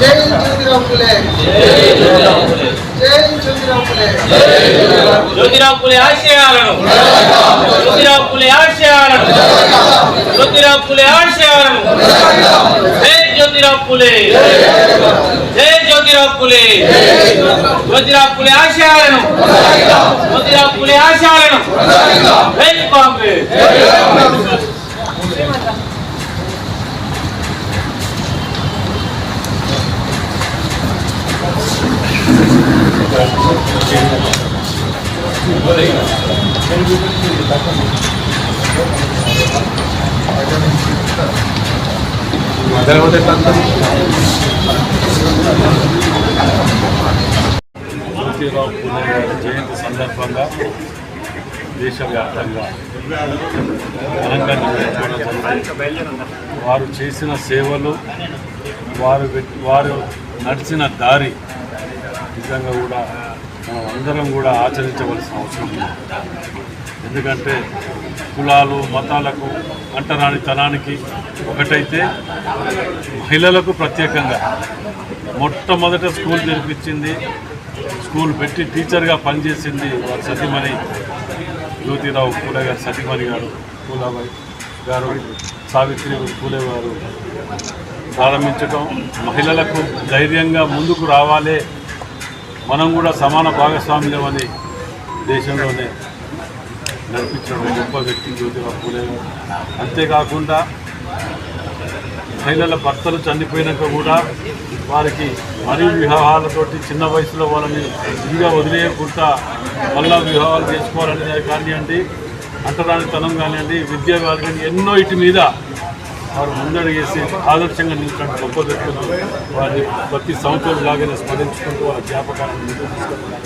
జై జ్యోతిరావు పులే. జై జ్యోతిరావు పులే. జ్యోతిరావు పులే ఆశయాలను. జ్యోతిరావు పులే ఆశయాలను. జ్యోతిరావు పులే ఆశయాలను. జై జ్యోతిరావు పులే. జై జ్యోతిరావు పులే. జ్యోతిరావు పులే ఆశయాలను. జ్యోతిరావు పులే ఆశయాలను. జై బాంబే కాంగ్రెస్ జ్యోతిరావు పూలే గారి జయంతి సందర్భంగా దేశవ్యాప్తంగా ఘనంగా వారు చేసిన సేవలు వారు వారు నడిచిన దారి నిజంగా కూడా మనం అందరం కూడా ఆచరించవలసిన అవసరం ఉంది. ఎందుకంటే కులాలు మతాలకు అంటరానితనానికి ఒకటైతే మహిళలకు ప్రత్యేకంగా. మొట్టమొదట స్కూల్ తెరిపించింది స్కూల్ పెట్టి టీచర్గా పనిచేసింది వారి సతీమణి. జ్యోతిరావు పూలే గారు సతీమణి గారు పూలాబాయి గారు సావిత్రి పూలే గారు ప్రారంభించడం మహిళలకు ధైర్యంగా ముందుకు రావాలే మనం కూడా సమాన భాగస్వామ్యం అని దేశంలోనే నడిపించిన గొప్ప వ్యక్తి జ్యోతిరావు పూలే. అంతేకాకుండా మహిళల భర్తలు చనిపోయినాక కూడా వారికి మరీ వివాహాలతోటి చిన్న వయసులో వాళ్ళని ఇదిగా వదిలేయకుండా మళ్ళా వివాహాలు చేసుకోవాలనేది కానివ్వండి అంటరానితనం కానివ్వండి విద్య కానివ్వండి ఎన్నో ఇటు మీద వారు ముందడుగేసి ఆదర్శంగా నిలిచిన గొప్ప వ్యక్తులు వారిని ప్రతి సంవత్సరం లాగానే స్మరించుకుంటూ వాళ్ళ జ్ఞాపకాలను ముందుకు తీసుకెళ్తున్నారు.